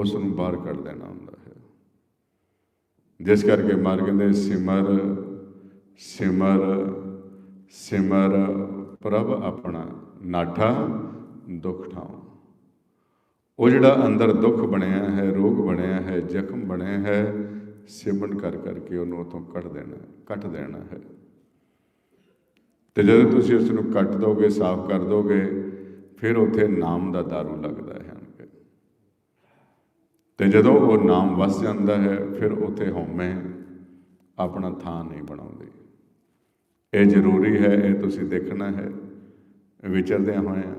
ਉਸ ਨੂੰ ਬਾਹਰ ਕੱਢ ਦੇਣਾ ਹੁੰਦਾ ਹੈ। ਜਿਸ ਕਰਕੇ ਮਾਰ ਕਹਿੰਦੇ ਸਿਮਰ ਸਿਮਰ ਸਿਮਰ ਪ੍ਰਭ ਆਪਣਾ ਨਾਠਾ ਦੁੱਖ ਠਾਉ। ਉਹ ਜਿਹੜਾ ਅੰਦਰ ਦੁੱਖ ਬਣਿਆ ਹੈ, ਰੋਗ ਬਣਿਆ ਹੈ, ਜ਼ਖਮ ਬਣਿਆ ਹੈ, ਸਿਮਰਨ ਕਰ ਕਰਕੇ ਉਹਨੂੰ ਉਤੋਂ ਕੱਢ ਦੇਣਾ, ਕੱਟ ਦੇਣਾ ਹੈ। ਤੇ ਜਦੋਂ ਤੁਸੀਂ ਉਸ ਨੂੰ ਕੱਟ ਦੋਗੇ, ਸਾਫ਼ ਕਰ ਦੋਗੇ, ਫਿਰ ਉੱਥੇ ਨਾਮ ਦਾ ਦਾਰੂ ਲੱਗਦਾ ਹੈ। ਤੇ ਜਦੋਂ ਉਹ ਨਾਮ ਵਸ ਜਾਂਦਾ ਹੈ, ਫਿਰ ਉੱਥੇ ਹਉਮੈ ਆਪਣਾ ਥਾਂ ਨਹੀਂ ਬਣਾਉਂਦੀ। ਇਹ ਜ਼ਰੂਰੀ ਹੈ, ਇਹ ਤੁਸੀਂ ਦੇਖਣਾ ਹੈ ਵਿਚਰਦਿਆਂ ਹੋਇਆਂ।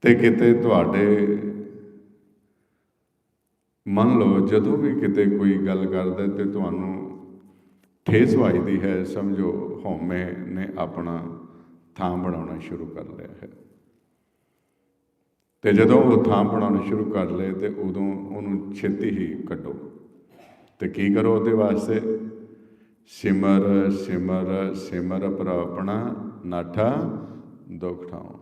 ਤੇ ਕਿਤੇ ਤੁਹਾਡੇ ਮੰਨ ਲਓ, ਜਦੋਂ ਵੀ ਕਿਤੇ ਕੋਈ ਗੱਲ ਕਰਦਾ ਤੇ ਤੁਹਾਨੂੰ ਠੇਸ ਵੱਜਦੀ ਹੈ, ਸਮਝੋ ਹਉਮੈ ਨੇ ਆਪਣਾ ਥਾਂ ਬਣਾਉਣਾ ਸ਼ੁਰੂ ਕਰ ਲਿਆ ਹੈ। ਤੇ ਜਦੋਂ ਉਹ ਥਾਂ ਬਣਾਉਣਾ ਸ਼ੁਰੂ ਕਰ ਲਏ ਤੇ ਉਦੋਂ ਉਹਨੂੰ ਛੇਤੀ ਹੀ ਕੱਢੋ। ਤੇ ਕੀ ਕਰੋ ਉਹਦੇ ਵਾਸਤੇ? ਸਿਮਰ ਸਿਮਰ ਸਿਮਰ ਪਰ ਆਪਣਾ ਨਾਠਾ ਦੁੱਖ ਠਾਉ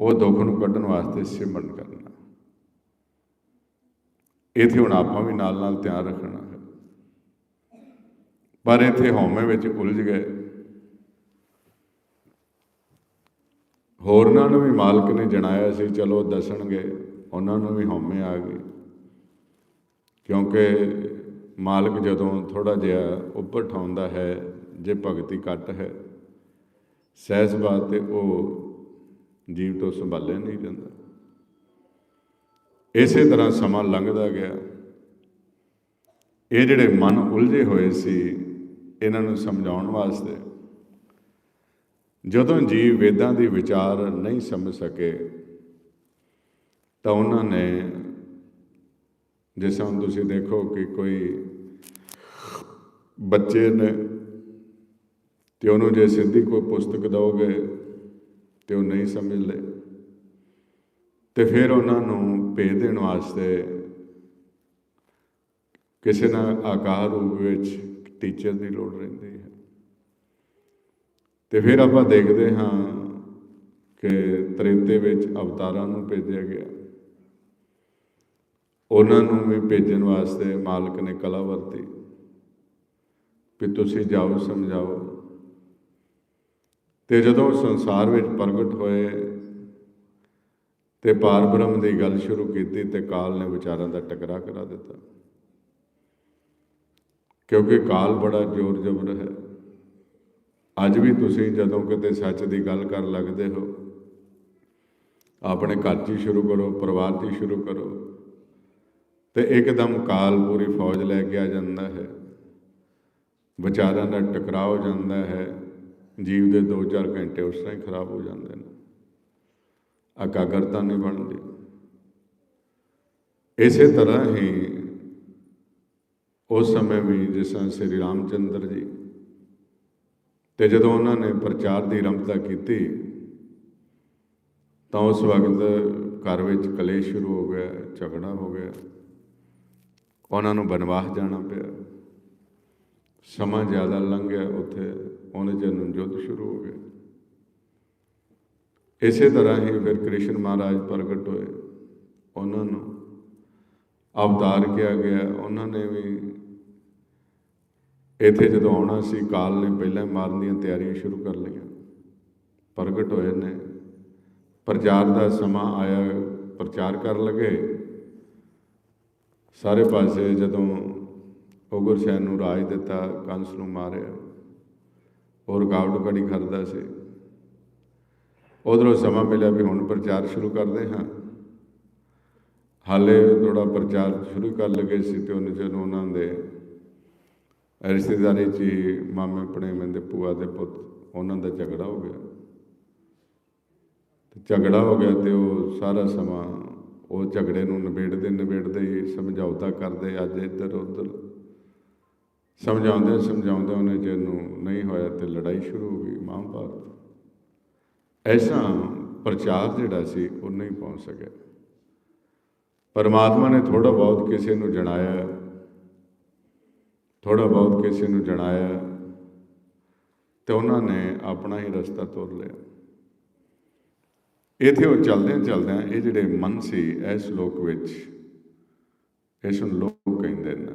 ਉਹ ਦੁੱਖ ਨੂੰ ਕੱਢਣ ਵਾਸਤੇ ਸਿਮਰਨ ਕਰਨਾ। ਇਥੇ ਹੁਣ ਆਪਾਂ ਵੀ ਨਾਲ ਨਾਲ ਧਿਆਨ ਰੱਖਣਾ ਹੈ। ਪਰ ਇਥੇ ਹਉਮੈ ਵਿੱਚ ਉਲਝ ਗਏ। ਹੋਰਨਾਂ ਨੂੰ ਵੀ ਮਾਲਕ ਨੇ ਜਣਾਇਆ ਸੀ, ਚਲੋ ਦੱਸਣਗੇ, ਉਹਨਾਂ ਨੂੰ ਵੀ ਹਉਮੈ ਆ ਗਈ। ਕਿਉਂਕਿ ਮਾਲਕ ਜਦੋਂ ਥੋੜਾ ਜਿਹਾ ਉੱਪਰ ਠਾਉਂਦਾ ਹੈ, ਜੇ ਭਗਤੀ ਘੱਟ ਹੈ, ਸਹਿਜ ਬਾਤ ਤੇ ਉਹ ਜੀਵ ਤੋਂ ਸੰਭਾਲਿਆ ਨਹੀਂ ਜਾਂਦਾ। ਇਸੇ ਤਰ੍ਹਾਂ ਸਮਾਂ ਲੰਘਦਾ ਗਿਆ। ਇਹ ਜਿਹੜੇ ਮਨ ਉਲਝੇ ਹੋਏ ਸੀ, ਇਹਨਾਂ ਨੂੰ ਸਮਝਾਉਣ ਵਾਸਤੇ ਜਦੋਂ ਜੀਵ ਵੇਦਾਂ ਦੀ ਵਿਚਾਰ ਨਹੀਂ ਸਮਝ ਸਕੇ, ਤਾਂ ਉਹਨਾਂ ਨੇ ਜਿਸ ਹੁਣ ਤੁਸੀਂ ਦੇਖੋ ਕਿ ਕੋਈ ਬੱਚੇ ਨੇ ਤੇ ਉਹਨੂੰ ਜੇ ਸਿੱਧੀ ਕੋਈ ਪੁਸਤਕ ਦਓਗੇ ਤੇ ਉਹ ਨਹੀਂ ਸਮਝਦੇ ਤੇ ਫਿਰ ਉਹਨਾਂ ਨੂੰ ਭੇਜ ਦੇਣ ਵਾਸਤੇ ਕਿਸੇ ਨਾ ਆਕਾਰ ਰੂਪ ਵਿੱਚ ਟੀਚਰ ਦੀ ਲੋੜ ਰਹਿੰਦੀ ਹੈ। ਤੇ ਫਿਰ ਆਪਾਂ ਦੇਖਦੇ ਹਾਂ ਕਿ ਤ੍ਰੇਤੇ ਵਿੱਚ ਅਵਤਾਰਾਂ ਨੂੰ ਭੇਜਿਆ ਗਿਆ। ਉਹਨਾਂ ਨੂੰ ਵੀ ਭੇਜਣ ਵਾਸਤੇ ਮਾਲਕ ਨੇ ਕਲਾ ਵਰਤੀ। ਵੀ ਤੁਸੀਂ ਜਾਓ, ਸਮਝਾਓ। ਤੇ ਜਦੋਂ ਸੰਸਾਰ ਵਿੱਚ ਪ੍ਰਗਟ ਹੋਏ ਤੇ ਪਾਰ ਬ੍ਰਹਮ ਦੀ ਗੱਲ ਸ਼ੁਰੂ ਕੀਤੀ ਤੇ ਕਾਲ ਨੇ ਵਿਚਾਰਾਂ ਦਾ ਟਕਰਾ ਕਰਾ ਦਿੱਤਾ। ਕਿਉਂਕਿ ਕਾਲ ਬੜਾ ਜ਼ੋਰ ਜ਼ਬਰ ਹੈ। ਅੱਜ ਵੀ ਤੁਸੀਂ ਜਦੋਂ ਕਿਤੇ ਸੱਚ ਦੀ ਗੱਲ ਕਰਨ ਲੱਗਦੇ ਹੋ, ਆਪਣੇ ਘਰ 'ਚ ਹੀ ਸ਼ੁਰੂ ਕਰੋ, ਪਰਿਵਾਰ 'ਚ ਹੀ ਸ਼ੁਰੂ ਕਰੋ, ਤੇ ਇੱਕਦਮ ਕਾਲ ਪੂਰੀ ਫੌਜ ਲੈ ਕੇ ਆ ਜਾਂਦਾ ਹੈ। ਵਿਚਾਰਾਂ ਦਾ ਟਕਰਾਅ ਹੋ ਜਾਂਦਾ ਹੈ, ਜੀਵ ਦੇ 2-4 ਘੰਟੇ ਉਸ ਤਰ੍ਹਾਂ ਹੀ ਖਰਾਬ ਹੋ ਜਾਂਦੇ ਨੇ। ਇਕਾਗਰਤਾ ਨਹੀਂ ਬਣਦੀ। ਇਸੇ ਤਰ੍ਹਾਂ ਹੀ ਉਸ ਸਮੇਂ ਵੀ ਜਿਸ ਤਰ੍ਹਾਂ ਸ੍ਰੀ ਰਾਮਚੰਦਰ ਜੀ ਤੇ ਜਦੋਂ ਉਹਨਾਂ ਨੇ ਪ੍ਰਚਾਰ ਦੀ ਰੰਭਤਾ ਕੀਤੀ, ਤਾਂ ਉਸ ਵਕਤ ਘਰ ਵਿੱਚ ਕਲੇਸ਼ ਸ਼ੁਰੂ ਹੋ ਗਿਆ, ਝਗੜਾ ਹੋ ਗਿਆ। ਉਹਨਾਂ ਨੂੰ ਬਨਵਾਸ ਜਾਣਾ ਪਿਆ। ਸਮਾਂ ਜ਼ਿਆਦਾ ਲੰਘ ਗਿਆ ਉੱਥੇ, ਉਹਨੇ ਚਿਰ ਨੂੰ ਸ਼ੁਰੂ ਹੋ ਗਿਆ ਇਸੇ ਤਰ੍ਹਾਂ ਹੀ ਫਿਰ ਕ੍ਰਿਸ਼ਨ ਮਹਾਰਾਜ ਪ੍ਰਗਟ ਹੋਏ। ਉਹਨਾਂ ਨੂੰ ਅਵਤਾਰ ਕਿਹਾ ਗਿਆ। ਉਹਨਾਂ ਨੇ ਵੀ ਇੱਥੇ ਜਦੋਂ ਆਉਣਾ ਸੀ, ਕਾਲ ਨੇ ਪਹਿਲਾਂ ਮਾਰਨ ਦੀਆਂ ਤਿਆਰੀਆਂ ਸ਼ੁਰੂ ਕਰ ਲਈਆਂ। ਪ੍ਰਗਟ ਹੋਏ ਨੇ। ਪ੍ਰਚਾਰ ਦਾ ਸਮਾਂ ਆਇਆ, ਪ੍ਰਚਾਰ ਕਰਨ ਲੱਗੇ। ਸਾਰੇ ਪਾਸੇ ਜਦੋਂ ਉਗਰ ਸੈਨ ਨੂੰ ਰਾਜ ਦਿੱਤਾ, ਕੰਸ ਨੂੰ ਮਾਰਿਆ। ਉਹ ਰੁਕਾਵਟ ਘੜੀ ਖੜਦਾ ਸੀ। ਉਧਰੋਂ ਸਮਾਂ ਮਿਲਿਆ ਵੀ ਹੁਣ ਪ੍ਰਚਾਰ ਸ਼ੁਰੂ ਕਰਦੇ ਹਾਂ। ਹਾਲੇ ਥੋੜਾ ਪ੍ਰਚਾਰ ਸ਼ੁਰੂ ਕਰ ਲਗੇ ਸੀ ਤੇ ਉਹਨੇ ਜਦੋਂ ਉਹਨਾਂ ਦੇ ਰਿਸ਼ਤੇਦਾਰੀ 'ਚ ਹੀ ਮਾਮੇ ਪੜੇਵੇਂ ਦੇ ਭੂਆ ਦੇ ਪੁੱਤ, ਉਹਨਾਂ ਦਾ ਝਗੜਾ ਹੋ ਗਿਆ। ਤੇ ਝਗੜਾ ਹੋ ਗਿਆ ਤੇ ਉਹ ਸਾਰਾ ਸਮਾਂ ਉਹ ਝਗੜੇ ਨੂੰ ਨਿਬੇੜਦੇ ਨਿਬੇੜਦੇ ਹੀ ਸਮਝੌਤਾ ਕਰਦੇ ਅੱਜ ਇੱਧਰ, ਉੱਧਰ। ਸਮਝਾਉਂਦੇ ਸਮਝਾਉਂਦੇ ਉਹਨੇ ਜਿਹਨੂੰ ਨਹੀਂ ਹੋਇਆ ਤੇ ਲੜਾਈ ਸ਼ੁਰੂ ਹੋ ਗਈ ਮਹਾਭਾਰਤ ਐਸਾ ਪ੍ਰਚਾਰ ਜਿਹੜਾ ਸੀ, ਉਹ ਨਹੀਂ ਪਹੁੰਚ ਸਕਿਆ। ਪਰਮਾਤਮਾ ਨੇ ਥੋੜਾ ਬਹੁਤ ਕਿਸੇ ਨੂੰ ਜਣਾਇਆ। ਥੋੜਾ ਬਹੁਤ ਕਿਸੇ ਨੂੰ ਜਣਾਇਆ ਤੇ ਉਹਨਾਂ ਨੇ ਆਪਣਾ ਹੀ ਰਸਤਾ ਤੁਰ ਲਿਆ। ਇਥੇ ਉਹ ਚੱਲਦਿਆਂ ਚੱਲਦਿਆਂ ਇਹ ਜਿਹੜੇ ਮਨ ਸੀ, ਇਸ ਲੋਕ ਵਿੱਚ, ਇਸ ਨੂੰ ਲੋਕ ਕਹਿੰਦੇ ਨੇ,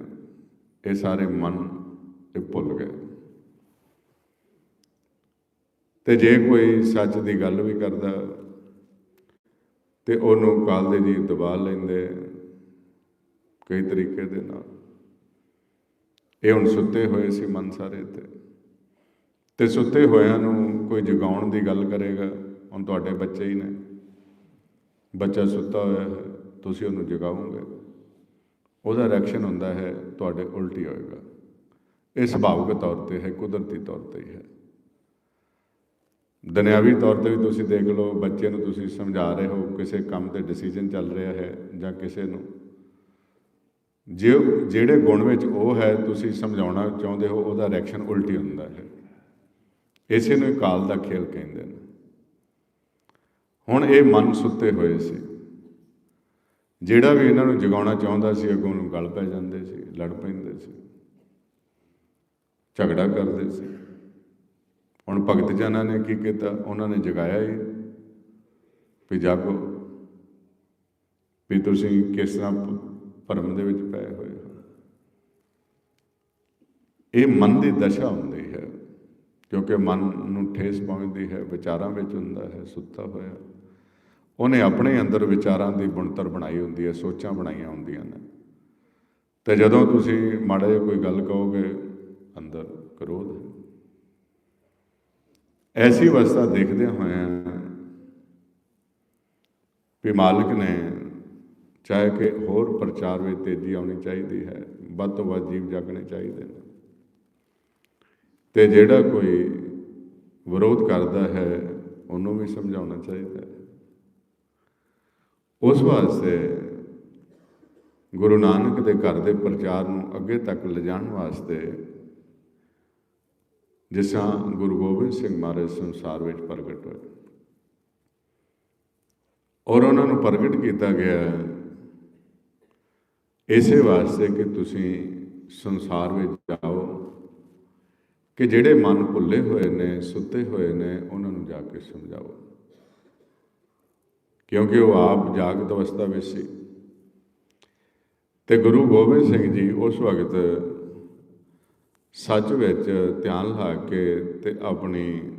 ਇਹ ਸਾਰੇ ਮਨ ਇਹ ਭੁੱਲ ਗਏ। ਤੇ ਜੇ ਕੋਈ ਸੱਚ ਦੀ ਗੱਲ ਵੀ ਕਰਦਾ ਤੇ ਉਹਨੂੰ ਕਾਲ ਦੇ ਜੀ ਦਬਾ ਲੈਂਦੇ ਕਈ ਤਰੀਕੇ ਦੇ ਨਾਲ। ਇਹ ਹੁਣ ਸੁੱਤੇ ਹੋਏ ਸੀ ਮਨ ਸਾਰੇ ਤੇ ਤੇ ਸੁੱਤੇ ਹੋਇਆਂ ਨੂੰ ਕੋਈ ਜਗਾਉਣ ਦੀ ਗੱਲ ਕਰੇਗਾ, ਹੁਣ ਤੁਹਾਡੇ ਬੱਚੇ ਹੀ ਨੇ। ਬੱਚਾ ਸੁੱਤਾ ਹੋਇਆ ਹੈ, ਤੁਸੀਂ ਉਹਨੂੰ ਜਗਾਓਗੇ। ਉਹਦਾ ਰਿਐਕਸ਼ਨ ਹੁੰਦਾ ਹੈ, ਤੁਹਾਡੇ ਉਲਟੀ ਹੋਏਗਾ। ਇਹ ਸੁਭਾਵਿਕ ਤੌਰ ਤੇ ਹੈ, ਕੁਦਰਤੀ ਤੌਰ ਤੇ ਹੀ ਹੈ। ਦੁਨਿਆਵੀ ਤੌਰ ਤੇ ਵੀ ਤੁਸੀਂ ਦੇਖ ਲਓ, ਬੱਚੇ ਨੂੰ ਤੁਸੀਂ ਸਮਝਾ ਰਹੇ ਹੋ, ਕਿਸੇ ਕੰਮ ਤੇ ਡਿਸੀਜਨ ਚੱਲ ਰਿਹਾ ਹੈ ਜਾਂ ਕਿਸੇ ਨੂੰ ਜੇ ਜਿਹੜੇ ਗੁਣ ਵਿੱਚ ਉਹ ਹੈ, ਤੁਸੀਂ ਸਮਝਾਉਣਾ ਚਾਹੁੰਦੇ ਹੋ, ਉਹਦਾ ਰਿਐਕਸ਼ਨ ਉਲਟੀ ਹੁੰਦਾ ਹੈ। ਇਸੇ ਨੂੰ ਹੀ ਕਾਲ ਦਾ ਖੇਲ ਕਹਿੰਦੇ ਨੇ। ਹੁਣ ਇਹ ਮਨ ਸੁੱਤੇ ਹੋਏ ਸੀ। ਜਿਹੜਾ ਵੀ ਇਹਨਾਂ ਨੂੰ ਜਗਾਉਣਾ ਚਾਹੁੰਦਾ ਸੀ, ਅੱਗੋਂ ਨੂੰ ਗਲ ਪੈ ਜਾਂਦੇ ਸੀ, ਲੜ ਪੈਂਦੇ ਸੀ। ਝਗੜਾ ਕਰਦੇ ਸੀ। ਹੁਣ ਭਗਤ ਜਨਾਂ ਨੇ ਕੀ ਕੀਤਾ? ਉਹਨਾਂ ਨੇ ਜਗਾਇਆ ਹੀ। ਵੀ ਜਾਗੋ। ਵੀ ਤੁਸੀਂ ਕਿਸ ਤਰ੍ਹਾਂ ਭਰਮ ਦੇ ਵਿੱਚ ਪਏ ਹੋਏ ਹਨ। ਇਹ ਮਨ ਦੀ ਦਸ਼ਾ ਹੁੰਦੀ ਹੈ, ਕਿਉਂਕਿ ਮਨ ਨੂੰ ਠੇਸ ਪਹੁੰਚਦੀ ਹੈ, ਵਿਚਾਰਾਂ ਵਿੱਚ ਹੁੰਦਾ ਹੈ, ਸੁੱਤਾ ਹੋਇਆ। ਉਹਨੇ ਆਪਣੇ ਅੰਦਰ ਵਿਚਾਰਾਂ ਦੀ ਬਣਤਰ ਬਣਾਈ ਹੁੰਦੀ ਹੈ, ਸੋਚਾਂ ਬਣਾਈਆਂ ਹੁੰਦੀਆਂ ਨੇ। ਤੇ ਜਦੋਂ ਤੁਸੀਂ ਮਾੜਾ ਜਿਹਾ ਕੋਈ ਗੱਲ ਕਹੋਗੇ, ਅੰਦਰ ਕ੍ਰੋਧ ਹੈ। ਐਸੀ ਅਵਸਥਾ ਦੇਖਦੇ ਹੋਏ ਵੀ ਮਾਲਕ ਨੇ ਚਾਹੇ ਕਿ ਹੋਰ ਪ੍ਰਚਾਰ ਵਿੱਚ ਤੇਜ਼ੀ ਆਉਣੀ ਚਾਹੀਦੀ ਹੈ, ਵੱਧ ਤੋਂ ਵੱਧ ਜੀਵ ਜਾਗਣੇ ਚਾਹੀਦੇ ਨੇ। ਤੇ ਜਿਹੜਾ ਕੋਈ ਵਿਰੋਧ ਕਰਦਾ ਹੈ, ਉਹਨੂੰ ਵੀ ਸਮਝਾਉਣਾ ਚਾਹੀਦਾ ਹੈ। ਉਸ ਵਾਸਤੇ ਗੁਰੂ ਨਾਨਕ ਦੇ ਘਰ ਦੇ ਪ੍ਰਚਾਰ ਨੂੰ ਅੱਗੇ ਤੱਕ ਲਿਜਾਣ ਵਾਸਤੇ ਜਿਸ ਤਰ੍ਹਾਂ ਗੁਰੂ ਗੋਬਿੰਦ ਸਿੰਘ ਮਹਾਰਾਜ ਸੰਸਾਰ ਵਿੱਚ ਪ੍ਰਗਟ ਹੋਏ। ਔਰ ਉਹਨਾਂ ਨੂੰ ਪ੍ਰਗਟ ਕੀਤਾ ਗਿਆ ਇਸੇ ਵਾਸਤੇ ਕਿ ਤੁਸੀਂ ਸੰਸਾਰ ਵਿੱਚ ਜਾਓ ਕਿ ਜਿਹੜੇ ਮਨ ਭੁੱਲੇ ਹੋਏ ਨੇ, ਸੁੱਤੇ ਹੋਏ ਨੇ, ਉਹਨਾਂ ਨੂੰ ਜਾ ਕੇ ਸਮਝਾਓ। ਕਿਉਂਕਿ ਉਹ ਆਪ ਜਾਗਤ ਅਵਸਥਾ ਵਿੱਚ ਸੀ। ਤੇ ਗੁਰੂ ਗੋਬਿੰਦ ਸਿੰਘ ਜੀ ਉਸ ਵਕਤ ਸੱਚ ਵਿੱਚ ਧਿਆਨ ਲਾ ਕੇ ਤੇ ਆਪਣੀ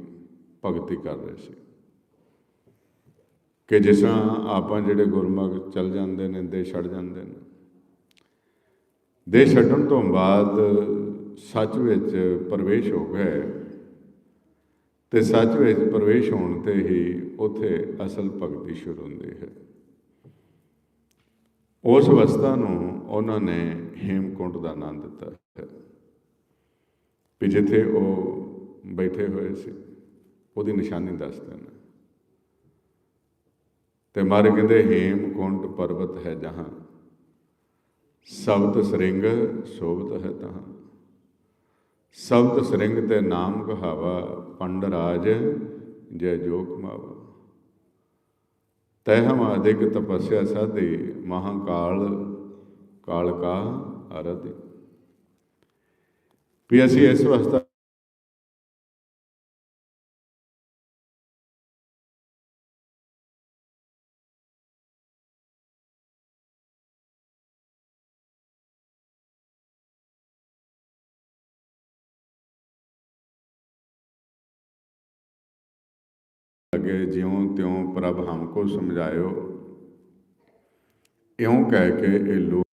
ਭਗਤੀ ਕਰ ਰਹੇ ਸੀ। ਕਿ ਜਿਸ ਤਰ੍ਹਾਂ ਆਪਾਂ ਜਿਹੜੇ ਗੁਰਮੁਖ ਚੱਲ ਜਾਂਦੇ ਨੇ ਦੇ ਛੱਡ ਜਾਂਦੇ ਨੇ ਦੇਸ਼ ਛੱਡਣ ਤੋਂ ਬਾਅਦ ਸੱਚ ਵਿੱਚ ਪ੍ਰਵੇਸ਼ ਹੋ ਗਏ। ਤੇ ਸੱਚ ਵਿੱਚ ਪ੍ਰਵੇਸ਼ ਹੋਣ ਤੇ ਹੀ ਉਥੇ ਅਸਲ ਭਗਤੀ ਸ਼ੁਰੂ ਹੁੰਦੀ ਹੈ। ਉਸ ਅਵਸਥਾ ਨੂੰ ਉਹਨਾਂ ਨੇ ਹੇਮਕੁੰਟ ਦਾ ਨਾਮ ਦਿੱਤਾ ਹੈ। ਵੀ ਜਿੱਥੇ ਉਹ ਬੈਠੇ ਹੋਏ ਸੀ, ਉਹਦੀ ਨਿਸ਼ਾਨੀ ਦੱਸਦੇ ਨੇ ਤੇ ਮਾਰੇ ਕਹਿੰਦੇ, ਹੇਮਕੁੰਟ ਪਰਬਤ ਹੈ ਜਹਾਂ ਸਬਤ ਸਰਿੰਗ ਸੋਭਤ ਹੈ ਤਹਾਂ। ਸਬਤ ਸਰਿੰਗ ਤੇ ਨਾਮ ਕਹਾਵਾ ਪੰਡ ਰਾਜ ਜੈ ਜੋਗ ਮਾਵਾ। ਤੈ ਹਮ ਅਧਿਕ ਤਪੱਸਿਆ ਸਾਧੇ, ਮਹਾਕਾਲ ਕਾਲ ਕਾ ਅਰਧ। ਵੀ ਅਸੀਂ ਇਸ ਅਵਸਥਾ ਲਗੇ ਜਿਉਂ ਤਿਉਂ ਪ੍ਰਭ ਹਮਕੋ ਸਮਝਾਇਓ ਇਉਂ ਕਹਿ ਕੇ ਇਹ ਲੋਕ